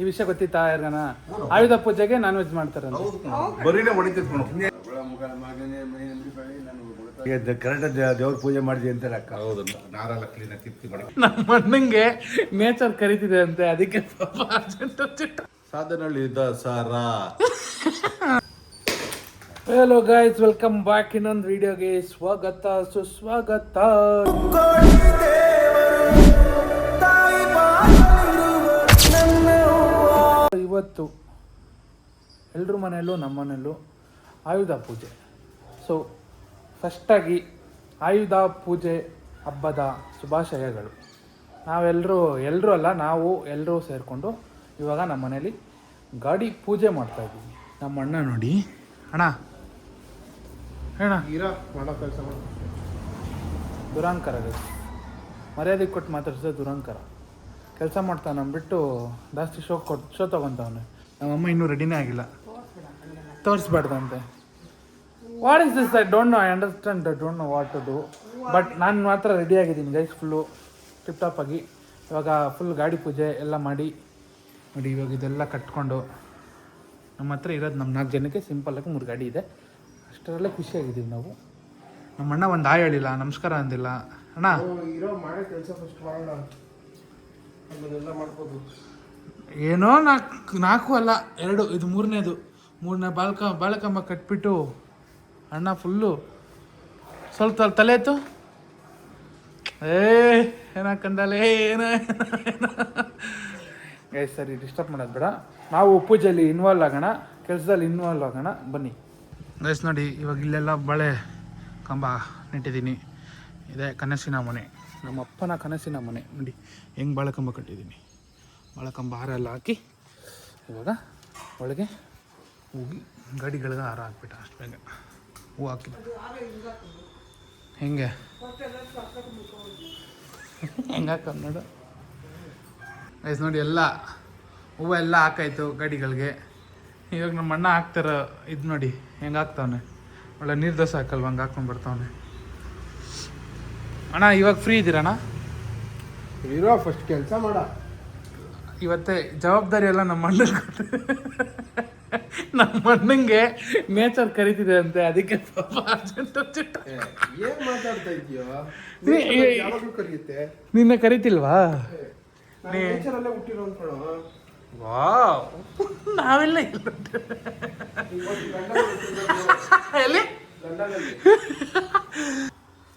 ಈ ವಿಷಯ ಗೊತ್ತಿತ್ತಾ ಯಾರಿಗಾನ? ಆಯುಧ ಪೂಜೆಗೆ ನಾನ್ ವೆಜ್ ಮಾಡ್ತಾರೆ ಬರೀನೇ ಕರೆಕ್ಟ್ ದೇವ್ರ ಪೂಜೆ ಮಾಡಿದ್ವಿ ಅಂತ ಲೆಕ್ಕ ಹೌದು ನಾರೆಲ್ಲ ಕ್ಲೀನಾಗಿ ತಿಪ್ಪಿ ಮಾಡಿ. ನಮ್ಮ ಅಣ್ಣಂಗೆ ನೇಚರ್ ಕರಿತಿದೆ ಅಂತೆ ಅದಕ್ಕೆ. Sadhanahalli Dasara hello guys welcome back ಇನ್ನೊಂದು ವಿಡಿಯೋಗೆ ಸ್ವಾಗತ ಸುಸ್ವಾಗತ. ಇವತ್ತು ಎಲ್ಲರ ಮನೆಯಲ್ಲೂ ನಮ್ಮ ಮನೆಯಲ್ಲೂ ಆಯುಧ ಪೂಜೆ. ಸೊ ಫಸ್ಟಾಗಿ ಆಯುಧ ಪೂಜೆ ಹಬ್ಬದ ಶುಭಾಶಯಗಳು. ನಾವೆಲ್ಲರೂ ಎಲ್ಲರೂ ಅಲ್ಲ ನಾವು ಎಲ್ಲರೂ ಸೇರಿಕೊಂಡು ಇವಾಗ ನಮ್ಮ ಮನೇಲಿ ಗಾಡಿ ಪೂಜೆ ಮಾಡ್ತಾ ಇದ್ದೀವಿ. ನಮ್ಮ ಅಣ್ಣ ನೋಡಿ. ಅಣ್ಣ ಹೇಳ ಮಾಡೋ ಕೆಲಸ ದುರಾಂಕರ. ಮರ್ಯಾದೆ ಕೊಟ್ಟು ಮಾತಾಡ್ಸಿದ್ರೆ ದುರಾಂಕರ. ಕೆಲಸ ಮಾಡ್ತಾನೆ ಅಂದ್ಬಿಟ್ಟು ಜಾಸ್ತಿ ಶೋ ಕೊಟ್ಟು ಶೋ ನಮ್ಮ ನಮ್ಮಮ್ಮ ಇನ್ನೂ ರೆಡಿನೇ ಆಗಿಲ್ಲ. ತೋರಿಸ್ಬಾರ್ದಂತೆ. What is this I don't know I understand don't know what to do but ನಾನು ಮಾತ್ರ ರೆಡಿ ಆಗಿದ್ದೀನಿ ಗೈಸ್ ಫುಲ್ಲು ಟಿಪ್ ಟಾಪ್ ಆಗಿ. ಇವಾಗ ಫುಲ್ ಗಾಡಿ ಪೂಜೆ ಎಲ್ಲ ಮಾಡಿ. ನೋಡಿ ಇವಾಗ ಇದೆಲ್ಲ ಕಟ್ಕೊಂಡು ನಮ್ಮ ಹತ್ರ ಇರೋದು ನಮ್ಮ ನಾಲ್ಕು ಜನಕ್ಕೆ ಸಿಂಪಲ್ಲಾಗಿ ಮೂರು ಗಾಡಿ ಇದೆ. ಅಷ್ಟರಲ್ಲೇ ಖುಷಿಯಾಗಿದ್ದೀವಿ ನಾವು. ನಮ್ಮ ಅಣ್ಣ ಒಂದು ಆಯ್ ಹೇಳಿಲ್ಲ, ನಮಸ್ಕಾರ ಅಂದಿಲ್ಲ. ಅಣ್ಣ. ಇರೋ ಮಾಡೋ ಕೆಲಸ ಫಸ್ಟ್ ಮಾಡೋಣ ಮಾಡ್ಬೋದು. ಏನೋ ನಾಲ್ಕು ನಾಲ್ಕು ಅಲ್ಲ, ಎರಡು, ಇದು ಮೂರನೇದು. ಮೂರನೇ ಬಾಲಕ, ಬಾಲಕಮ್ಮ ಕಟ್ಬಿಟ್ಟು ಅಣ್ಣ ಫುಲ್ಲು ಸ್ವಲ್ಪ ತಲೆ- ಇತ್ತು ಏ, ಏನೋ ಏನ ಏ, ಸರಿ ಡಿಸ್ಟರ್ಬ್ ಮಾಡೋದು ಬೇಡ. ನಾವು ಪೂಜೆಯಲ್ಲಿ ಇನ್ವಾಲ್ವ್ ಆಗೋಣ. ಕೆಲಸದಲ್ಲಿ ಇನ್ವಾಲ್ವ್ ಆಗೋಣ. ಬನ್ನಿ. ಗೈಸ್ ನೋಡಿ, ಇವಾಗ ಇಲ್ಲೆಲ್ಲ ಬಳೆ ಕಂಬ ನೆಟ್ಟಿದ್ದೀನಿ. ಇದೆ ಕನಸಿನ ಮನೆ. ನಮ್ಮ ಅಪ್ಪನ ಕನಸಿನ ಮನೆ. ನೋಡಿ, ಹೆಂಗೆ ಬಾಳೆಕಂಬ ಕಟ್ಟಿದ್ದೀನಿ ಬಾಳೆಕಂಬ ಹಾರ ಎಲ್ಲ ಹಾಕಿ ಇವಾಗ ಒಳಗೆ ಹೋಗಿ ಗಾಡಿಗಳಿಗೆ ಹಾರ ಹಾಕ್ಬಿಟ್ಟ ಅಷ್ಟು ಬೇಗ. ಹೂ ಹಾಕಿ. ಹೆಂಗೆ? ಹೆಂಗೆ ನೋಡು. ಗೈಸ್ ನೋಡಿ ಎಲ್ಲ, ಹೂವು ಎಲ್ಲ ಹಾಕಾಯ್ತು ಗಾಡಿಗಳಿಗೆ. ಇವಾಗ ನಮ್ಮ ಅಣ್ಣ ಹಾಕ್ತಾರ ಇದು ನೋಡಿ, ಹೆಂಗೆ ಹಾಕ್ತಾವನೆ? ಒಳ್ಳೆ ನೀರು ದೋಸೆ ಹಾಕಲ್ವ, ಹಂಗೆ ಹಾಕ್ಕೊಂಡು ಅಣ್ಣ ಇವಾಗ ಫ್ರೀ ಇದ್ದೀರಣ್ಣ ಇರೋ ಫಸ್ಟ್ ಕೆಲಸ ಮಾಡ. ಇವತ್ತೇ ಜವಾಬ್ದಾರಿ ಎಲ್ಲ ನಮ್ಮ ಅಣ್ಣನ ನಮ್ಮ ಅಣ್ಣಂಗೆ ನೇಚರ್ ಕರಿತಿದೆ ಅಂತೆ ಅದಕ್ಕೆ ಪಾಪ ಏನು ಮಾತಾಡ್ತಾ ಇದೀಯೋ ನೀ- ಈ- ಯಾವಾಗ್ಲೂ ಕರಿಯುತ್ತೆ. ನಿನ್ನ ಕರಿತಿಲ್ವಾ? ನಾನು ನೇಚರಲ್ಲೇ ಹುಟ್ಟಿರೋ ಕಣೋ ವಾವ್. ನಾವೆಲ್ಲ ಇಲ್ಲ ಎಲ್ಲಿ?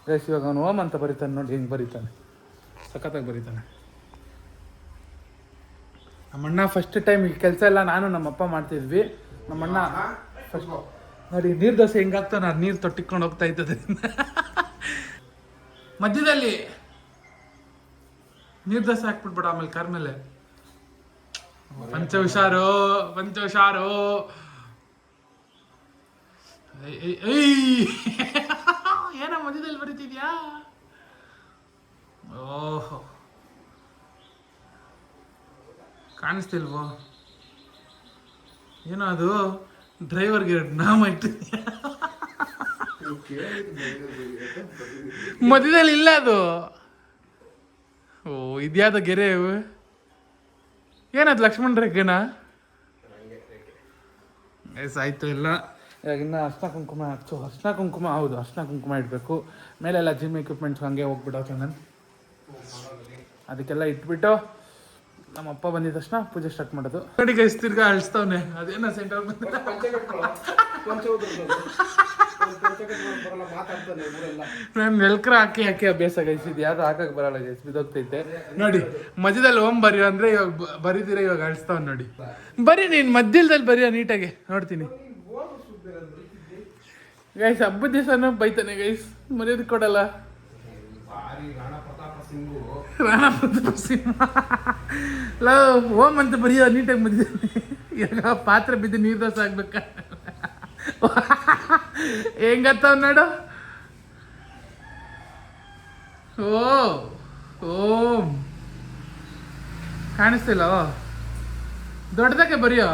ಗೈಸ್ ಇವಾಗ ಅವನು ಓಮ್ ಅಂತ ಬರೀತಾನೆ ನೋಡಿ ಹಿಂಗೆ ಬರೀತಾನೆ. ಸಖತ್ತಾಗಿ ಬರೀತಾನೆ. ನಮ್ಮಣ್ಣ ಫಸ್ಟ್ ಟೈಮ್ ಈ ಕೆಲಸ ಎಲ್ಲ ನಾನು ನಮ್ಮಪ್ಪ ಮಾಡ್ತಿದ್ವಿ. ನಮ್ಮಣ್ಣ ಫಸ್ಟ್ ನೋಡಿ ನೀರು ದೋಸೆ ನಾನು ನೀರು ತೊಟ್ಟಿಕೊಂಡು ಹೋಗ್ತಾ ಇದ್ದದ ಮಧ್ಯದಲ್ಲಿ ನೀರು ದೋಸೆ ಹಾಕ್ಬಿಟ್ಬಿಡ ಆಮೇಲೆ ಕರ್ಮೇಲೆ ಪಂಚ ಹುಷಾರು ಪಂಚ ಹುಷಾರು. ಮಧ್ಯದಲ್ಲಿ ಬರೀತಿದ್ಯಾ? ಓಹೋ. ಕಾಣಿಸ್ತಿಲ್ವೋ? ಏನೋ ಅದು ಡ್ರೈವರ್ಗೆ ನಾಮ ಇಟ್ಟಿದ್ಯಾ? ಮಧ್ಯದಲ್ಲಿ ಇಲ್ಲ ಅದು. ಓ ಇದ್ಯಾದ ಗೆರೆ? ಏನದು ಲಕ್ಷ್ಮಣ್ ರೇಖೆನಾ? ಎಸ್ ಆಯ್ತು ಇಲ್ಲ. ಇನ್ನು ಅರ್ಶಿನ ಕುಂಕುಮ ಹಚ್ಚು. ಅರ್ಶಿನ ಕುಂಕುಮ ಹೌದು, ಅರ್ಶಿನ ಕುಂಕುಮ ಇಡಬೇಕು. ಮೇಲೆಲ್ಲ ಜಿಮ್ ಎಕ್ವಿಪ್ಮೆಂಟ್ಸ್ ಹಂಗೆ ಹೋಗ್ಬಿಡೋ ನಾನು ಅದಕ್ಕೆಲ್ಲ ಇಟ್ಬಿಟ್ಟು ನಮ್ಮ ಅಪ್ಪ ಬಂದಿದ ತಕ್ಷಣ ಪೂಜೆ ಸ್ಟಾರ್ಟ್ ಮಾಡೋದು. ಕಡೆಗೆ ಎಷ್ಟು ತಿರ್ಗಾ ಅಳಿಸ್ತಾವ್ನೆ? ಅದೇನ ಸೆಂಟರ್ ನಾನು ಎಲ್ಕ್ರ ಹಾಕಿ ಹಾಕಿ ಅಭ್ಯಾಸ ಗಳಿಸಿದ್ದೆ ಯಾವ್ದು ಹಾಕಕ್ ಬರಲ್ಲ ಗೈಸ್ ಬಿದೋಗ್ತೈತೆ ನೋಡಿ, ಮಧ್ಯದಲ್ಲಿ ಓಮ್ ಬರಿಯೋ ಅಂದ್ರೆ ಇವಾಗ ಬರೀದಿರ ಇವಾಗ ಅಳಿಸ್ತಾವ್ ನೋಡಿ. ಬರೀ ನೀನ್ ಮಧ್ಯದಲ್ಲಿ ಬರಿಯೋ ನೀಟಾಗಿ ನೋಡ್ತೀನಿ. ಗೈಸ್ ಹಬ್ಬದ ದಿವಸನೂ ಬೈತಾನೆ ಗೈಸ್ ಮರ್ಯಾದೆ ಕೊಡಲ್ಲ. ಓಮ್ ಅಂತ ಬರೀ ನೀಟಾಗಿ ಬಂದಿದ್ದಾನೆ ಇವಾಗ ಪಾತ್ರೆ ಬಿದ್ದು ನೀರು ದೋಸೆ ಆಗ್ಬೇಕ ಹೆಂಗತ್ತವ್ ನೋಡು. ಓ, ಓಂ. ಕಾಣಿಸ್ತಿಲ್ಲ? ದೊಡ್ಡದಕ್ಕೆ ಬರೆಯೋ?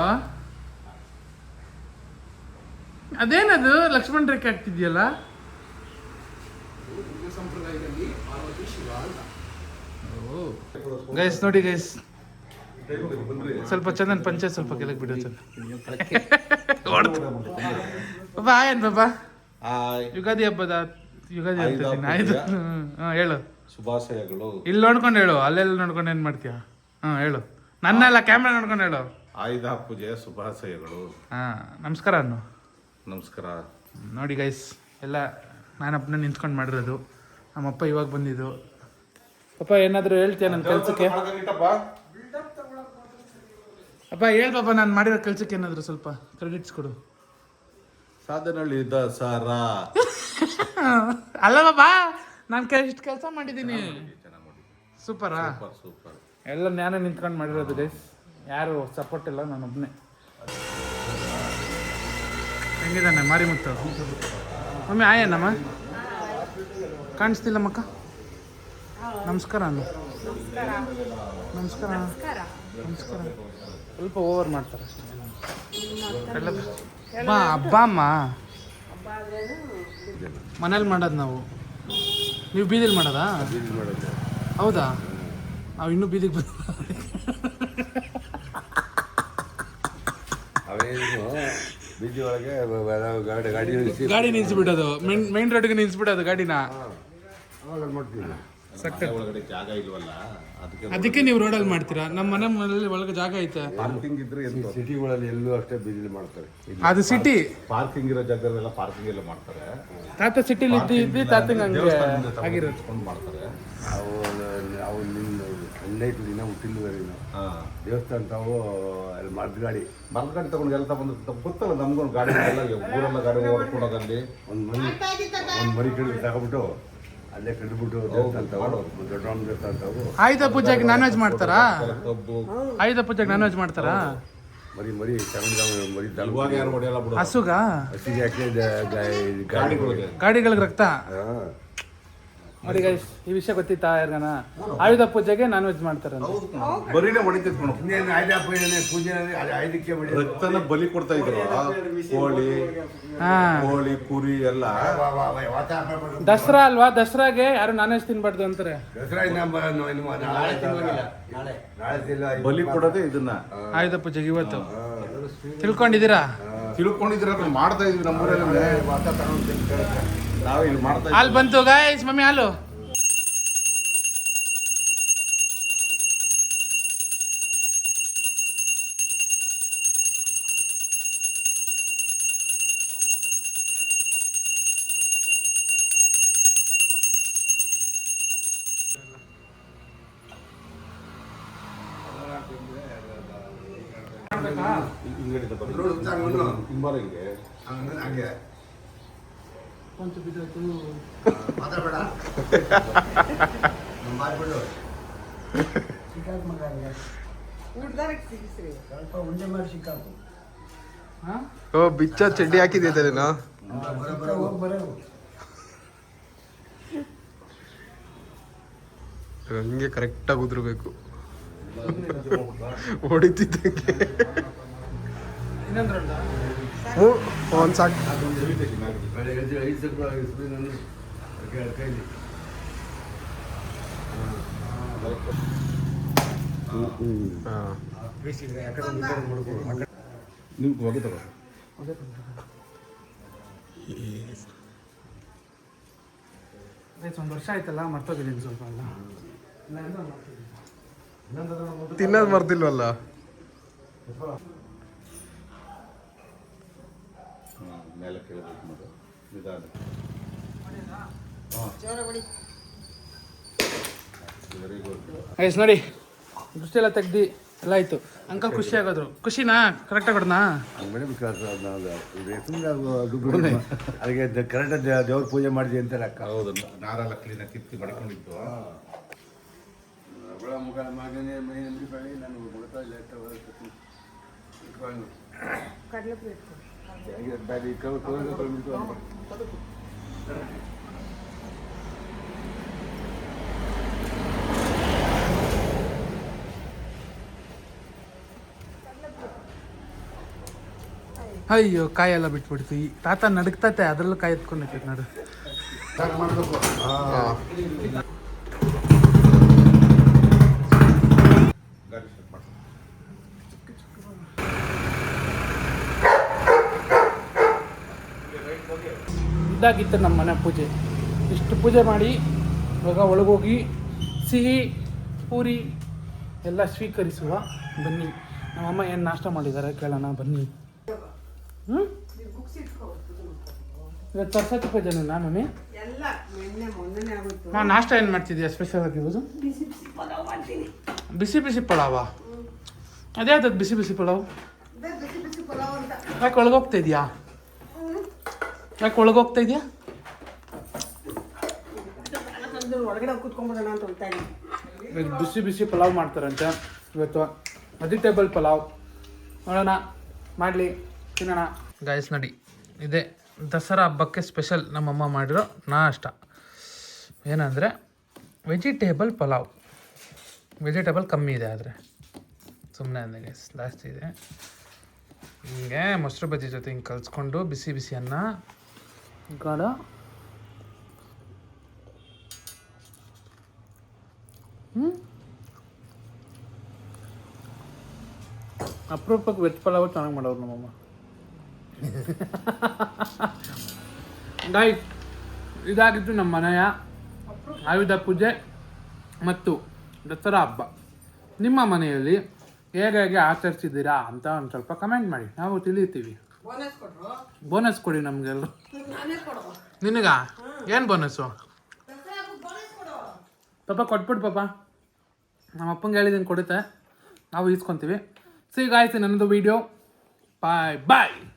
ಅದೇನದು? ಲಕ್ಷ್ಮಣ ರೇಖೆ ಆಗ್ತಿದ್ಯಲ್ಲ ಗೈಸ್ ನೋಡಿ ಗೈಸ್ ಸ್ವಲ್ಪ ಚಂದನ್ ಪಂಚೆ ಸ್ವಲ್ಪ ಕೆಳಗೆ ಬಿಡು ಚಂದ ಬಾಯ್ ಏನ್ ಬಾಬಾ ಹಾಯ್ ಯುಗಾದಿ ಹಬ್ಬದ ಯುಗಾದಿ ಹಬ್ಬದ ಆಯ್ತು ಹೇಳು. ಶುಭಾಶಯಗಳು. ಇಲ್ಲಿ ನೋಡ್ಕೊಂಡು ಹೇಳು ಅಲ್ಲೆಲ್ಲ ನೋಡ್ಕೊಂಡು ಏನ್ ಮಾಡ್ತೀಯ? ಹ್ಮ್ ಹೇಳು. ನನ್ನೆಲ್ಲ ಕ್ಯಾಮ್ರಾ ನೋಡ್ಕೊಂಡು ಹೇಳು. ಆಯುಧ ಪೂಜೆ ಶುಭಾಶಯಗಳು. ಹಾ ನಮಸ್ಕಾರ ಅನ್ನು. ನಮಸ್ಕಾರ. ನೋಡಿ ಗೈಸ್ ಎಲ್ಲ ನಾನೊಬ್ಬನೇ ನಿಂತ್ಕೊಂಡು ಮಾಡಿರೋದು. ನಮ್ಮಪ್ಪ ಇವಾಗ ಬಂದಿದ್ದು. ಅಪ್ಪ ಏನಾದರೂ ಹೇಳ್ತೀಯ ನನ್ನ ಕೆಲಸಕ್ಕೆ? ಅಪ್ಪ ಹೇಳ್ ಪಾಪ ನಾನು ಮಾಡಿರೋ ಕೆಲಸಕ್ಕೆ ಏನಾದರೂ ಸ್ವಲ್ಪ ಕ್ರೆಡಿಟ್ಸ್ ಕೊಡು. ಸಾಧನಹಳ್ಳಿ ದಸರ ಅಲ್ಲ ಬಾಬಾ ನಾನು ಇಷ್ಟು ಕೆಲಸ ಮಾಡಿದ್ದೀನಿ. ಸೂಪರಾ? Super super. ಎಲ್ಲ ನಾನೇ ನಿಂತ್ಕೊಂಡು ಮಾಡಿರೋದು ಗೈಸ್ ಯಾರು ಸಪೋರ್ಟ್ ಇಲ್ಲ ನಾನೊಬ್ಬನೇ ಹೆಂಗಿದ್ದಾನೆ? ಮಾರಿಮುತ್ತು ಮಮ್ಮಿ ಆಯೇನಮ್ಮ ಕಾಣಿಸ್ತಿಲ್ಲ ಮಕ್ಕ? ನಮಸ್ಕಾರ ಅಣ್ಣ. ನಮಸ್ಕಾರ. ನಮಸ್ಕಾರ. ಸ್ವಲ್ಪ ಓವರ್ ಮಾಡ್ತಾರೆ ಅಷ್ಟೇ. ಬಾ ಹಬ್ಬ ಅಮ್ಮ. ಮನೇಲಿ ಮಾಡೋದು ನಾವು. ನೀವು ಬೀದಿಲಿ ಮಾಡೋದಾ? ಬೀದಿ ಮಾಡೋದು ಹೌದಾ? ನಾವು ಇನ್ನೂ ಬೀದಿಗೆ ಬಂದ ಬೀದಿ ಒಳಗೆ ಗಾಡಿ ಗಾಡಿ ನಿಲ್ಲಿಸಿ ಗಾಡಿ ನಿಲ್ಸ್ಬಿಡೋದು ಮೇನ್ ಮೇನ್ ರೋಡ್ಗೆ ನಿಲ್ಸ್ಬಿಡೋದು ಗಾಡಿನ. ಅವಾಗ ಮಾಡ್ತೀವಿ ಸಕ್ಕ ಒಳಗಡೆ ಜಾಗ ಇಲ್ವಲ್ಲ? ಅದಕ್ಕೆ ಅದಕ್ಕೆ ನೀವು ರೋಡಲ್ಲಿ ಮಾಡ್ತೀರಾ? ನಮ್ಮ ಮನೆ ಮನೆಯಲ್ಲಿ ಒಳಗೆ ಜಾಗ ಐತೆ. ಪಾರ್ಕಿಂಗ್ ಇದ್ರೆ ಸಿಟಿಗಳಲ್ಲಿ ಎಲ್ಲೂ ಅಷ್ಟೇ ಬೀದಿಲಿ ಮಾಡ್ತಾರೆ. ಅದು ಸಿಟಿ. ಪಾರ್ಕಿಂಗ್ ಇರೋ ಜಾಗದಲ್ಲೆಲ್ಲ ಪಾರ್ಕಿಂಗ್ ಎಲ್ಲ ಮಾಡ್ತಾರೆ. ತಾತ ಸಿಟಿಲಿ ಇದ್ದು ಇದ್ದು ತಾತಂಗೆ ಹಂಗೆ ಆಗಿರುತ್ತೆ ಮಾಡ್ತಾರೆ. ಅವು ಹಂಗೈತು ದಿನ ಹುಟ್ಟಿಲ್ವೇ ನೀನು ಹಾ. ದೇವಸ್ಥಾನ ತಾವು ಅಲ್ಲಿ ಮರದ ಗಾಡಿ. ಮರದ ಗಾಡಿ ತಗೊಂಡು ಎಲ್ಲ ತಗೊಂಡು ಗೊತ್ತಲ್ಲ ನಮ್ಗೊಂದು ಗಾಡಿ ಎಲ್ಲ ಊರೆಲ್ಲ ಗಾಡಿ ಓಡ್ಕೊಳ್ಳೋದಲ್ಲಿ ಒಂದು ಮನೆ ಒಂದು ಮರಿ ಕಡಿದು ತಗೊಬಿಟ್ಟು ಅಲ್ಲೇ ಕಡಿದ್ಬಿಟ್ಟು ದೇವಸ್ಥಾನ ತಗೊಂಡು ದೊಡ್ಡ ದೇವಸ್ಥಾನ ತಾವು ಆಯುಧ ಪೂಜೆಗೆ ನಾನ್ ವೆಜ್ ಮಾಡ್ತಾರಾ? ಕಬ್ಬು ಆಯುಧ ಪೂಜೆಗೆ ನಾನ್ ವೆಜ್ ಮಾಡ್ತಾರಾ ಮರಿ ಮರಿ ತಗೊಂಡು ಮರಿ ಯಾರು ಹೊಡೆಯಲ್ಲ ಬಿಡು. ಹಸುಗ? ಹಸಿಗೆ ಹಾಕಿ ಗಾಡಿಗಳಿಗೆ. ಗಾಡಿಗಳಿಗೆ ರಕ್ತ? ಹಾಂ. ನೋಡಿ ಗೈಸ್ ಈ ವಿಷಯ ಗೊತ್ತಿತ್ತಾ ಯಾರಿಗಾನ? ಆಯುಧ ಪೂಜೆಗೆ ನಾನ್ ವೆಜ್ ಮಾಡ್ತಾರೆ ಬರೀನೇ ಹೊಡಿತೈತೆ ಕಣೋ. ಇನ್ನೇನು ಆಯ್ದ ಪೂಜೆ ಪೂಜೆ ಐದಕ್ಕೆ ಬಿಡಿ ರಕ್ತನ ಬಲಿ ಕೊಡ್ತಾ ಇದ್ರು ಕೋಳಿ ಹಾ. ಕೋಳಿ ಕುರಿ ಎಲ್ಲ. ದಸರಾ ಅಲ್ವಾ? ದಸರಾಗೆ ಯಾರು ನಾನ್ ವೆಜ್ ತಿನ್ಬಾರ್ದು ಅಂತಾರೆ. ದಸರಾ ಇನ್ನ ಬ- ಇನ್ನು- ಇನ್ನು ನಾಳೆ ನಾಳೆ ಬಲಿ ಕೊಡೋದೇ ಇದನ್ನ. ಆಯುಧ ಪೂಜೆಗೆ ಇವತ್ತು. ತಿಳ್ಕೊಂಡಿದ್ದೀರಾ? ತಿಳ್ಕೊಂಡಿದ್ರೆ ಮಾಡ್ತಾ ಇದ್ವಿ ನಮ್ಮೂರಲ್ಲಿ. ನಾವೇ ಇಲ್ಲಿ ಮಾಡ್ತಾ ಹಾಲು ಬಂತು ಗಾಯ್ಸ್ ಮಮ್ಮಿ ಹಾಲು. ಹಿಂಗಡಿದ ಬರ್ತಾರೆ ಹಿಂಗೆ. ಹಂಗೆ ಹಂಗೆ ಮಾತಾಡ್ಬೇಡ. ಮಾಡ್ಬಿಡು ಸ್ವಲ್ಪ ಉಂಡೆ ಮಾಡಿ ಸಿಕ್ಕಾಕು. ಓ ಬಿಚ್ಚ ಚಡ್ಡಿ ಹಾಕಿದ್ದೆ ನಾ ಹಂಗೆ. ಕರೆಕ್ಟಾಗಿ ಉದ್ರಬೇಕು. ಹೊಡಿತಿದ್ದಂಗೆ. ಹ್ಞೂ ಒಂದು ಸಾಕು. ಈ ಕಡೆ ಮಾಡ್ಕೊ. ನೀವು ಹೊಗೆ ತಗೋ ಒಂದು ವರ್ಷ ಆಯ್ತಲ್ಲ ಮರ್ತೋಗಿದ್ದೀನಿ ಸ್ವಲ್ಪ ಎಲ್ಲ ಇಲ್ಲಾಂದ್ರೆ ಮಾಡ್ತಿದ್ದೆ. ತಿನ್ನೋದು ಮರ್ತಿಲ್ವಲ್ಲ ಹ್ಮ್, ಮೇಲೆ ಕೇಳಬೇಕು ನೋಡು ನಿಧಾನ ವೆರಿ ಗುಡ್ ಗೈಸ್ ನೋಡಿ. ದೃಷ್ಟಿ ಎಲ್ಲ ತೆಗ್ದು ಎಲ್ಲ ಆಯ್ತು. ಅಂಕಲ್ ಖುಷಿ ಆಗೋದ್ರು. ಖುಷಿನಾ? ಕರೆಕ್ಟಾಗಿ ಕೊಡ್ನಾ? ದುಡ್ಡು ಅದಕ್ಕೆ ಕರೆಕ್ಟಾಗಿ ದೇವ್ರ ಪೂಜೆ ಮಾಡಿದ್ವಿ ಅಂತ ಲೆಕ್ಕ ಹೌದು ನಾರೆಲ್ಲ ಕ್ಲೀನಾಗಿ ಕಿತ್ತಿ ಮಾಡ್ಕೊಂಡಿದ್ದು. ಅವಳ ಮುಖ ಮಗನೇ ಮೈ ನಂಬಿ ಬೆಳಿ ನಾನು ಮುಡ್ತಾ ಇಲ್ಲ ಅಂತ ಇಟ್ಕೊಂಡು. ಹಾಗೆ ಬ್ಯಾಡಿ ಕೌ- ಕೌ- ಕೌ- ಕೌ- ಅಯ್ಯೋ ಕಾಯೆಲ್ಲ ಬಿಟ್ಬಿಡ್ತು ಈ ತಾತ ನಡುಕ್ತತೆ ಅದ್ರಲ್ಲೂ ಕಾಯಿ ಎತ್ಕೊಂಡೈತೆ ನೋಡು ಇದಾಗಿತ್ತು ನಮ್ಮ ಮನೆ ಪೂಜೆ. ಇಷ್ಟು ಪೂಜೆ ಮಾಡಿ ಇವಾಗ ಒಳಗೋಗಿ ಸಿಹಿ ಪೂರಿ ಎಲ್ಲ ಸ್ವೀಕರಿಸುವ. ಬನ್ನಿ. ನಮ್ಮಮ್ಮ ಏನು ನಾಷ್ಟ ಮಾಡಿದ್ದಾರೆ ಕೇಳೋಣ ಬನ್ನಿ. ಹ್ಞೂ ಇವತ್ತು ಸರಸ್ವತಿ ಪೂಜೆನ ನಾನು ನಾನು ನಾಷ್ಟ ಏನು ಮಾಡ್ತಿದ್ಯಾ ಸ್ಪೆಷಲ್ ಆಗಿ ಇವತ್ತು ಬಿಸಿ ಬಿಸಿ ಪಳಾವ ಮಾಡ್ತೀನಿ. ಬಿಸಿ ಬಿಸಿ ಪಲಾವ? ಬಿಸಿ ಬಿಸಿ ಪಲಾವ್? ಅದೇ ಬಿಸಿ ಯಾಕೆ ಒಳಗೋಗ್ತಾ ಇದೆಯಾ? ಯಾಕೆ ಇದೆಯಾ? ಒಳಗಡೆ ಕೂತ್ಕೊಂಡ್ಬಿಡೋಣ ಅಂತ ಹೋಗ್ತಾ ಇದ್ದೀನಿ ಇವತ್ತು ಬಿಸಿ ಬಿಸಿ ಪಲಾವ್ ಮಾಡ್ತಾರಂತೆ. ಇವತ್ತು ವೆಜಿಟೇಬಲ್ ಪಲಾವ್. ನೋಡೋಣ ಮಾಡಲಿ ತಿನ್ನೋಣ. ಗಾಯಸ್ ನಡಿ. ಇದೇ ದಸರಾ ಹಬ್ಬಕ್ಕೆ ಸ್ಪೆಷಲ್ ನಮ್ಮಮ್ಮ ಮಾಡಿರೋ ನಾಷ್ಟ. ಏನಂದರೆ ವೆಜಿಟೇಬಲ್ ಪಲಾವ್. ವೆಜಿಟೇಬಲ್ ಕಮ್ಮಿ ಇದೆ ಆದರೆ. ಸುಮ್ಮನೆ ಅಂದೆ ಗೈಸ್ ಜಾಸ್ತಿ ಇದೆ. ಹಿಂಗೆ ಮೊಸರು ಬಜ್ಜಿ ಜೊತೆ ಹಿಂಗೆ ಕಲಿಸ್ಕೊಂಡು ಬಿಸಿ ಬಿಸಿ ಅನ್ನ ಹ್ಞೂ ಅಪರೂಪಕ್ಕೆ ವೆಜ್ ಪಲಾವ್ ಚೆನ್ನಾಗಿ ಮಾಡೋರು ನಮ್ಮಮ್ಮ ಗಾಯ್ ಇದಾಗಿತ್ತು ನಮ್ಮ ಮನೆಯ ಆಯುಧ ಪೂಜೆ ಮತ್ತು ದಸರಾ ಹಬ್ಬ ನಿಮ್ಮ ಮನೆಯಲ್ಲಿ ಹೇಗೆ ಹೇಗೆ ಆಚರಿಸಿದ್ದೀರಾ ಅಂತ ಒಂದು ಸ್ವಲ್ಪ ಕಮೆಂಟ್ ಮಾಡಿ ನಾವು ತಿಳಿತೀವಿ ಬೋನಸ್ ಕೊಡಿ ನಮಗೆಲ್ಲ ನಿನಗ? ಏನು ಬೋನಸ್ಸು ಬೋನಸ್ ಕೊಡು. ಪಾಪ ಕೊಟ್ಬಿಡು ಪಾಪ. ನಮ್ಮ ಅಪ್ಪಂಗೆ ಹೇಳಿದ್ದೀನಿ ಕೊಡುತ್ತೆ. ನಾವು ಈಸ್ಕೊತೀವಿ. ಸಿ ಗಾಯ್ತು ನನ್ನದು ವೀಡಿಯೋ ಬಾಯ್ ಬಾಯ್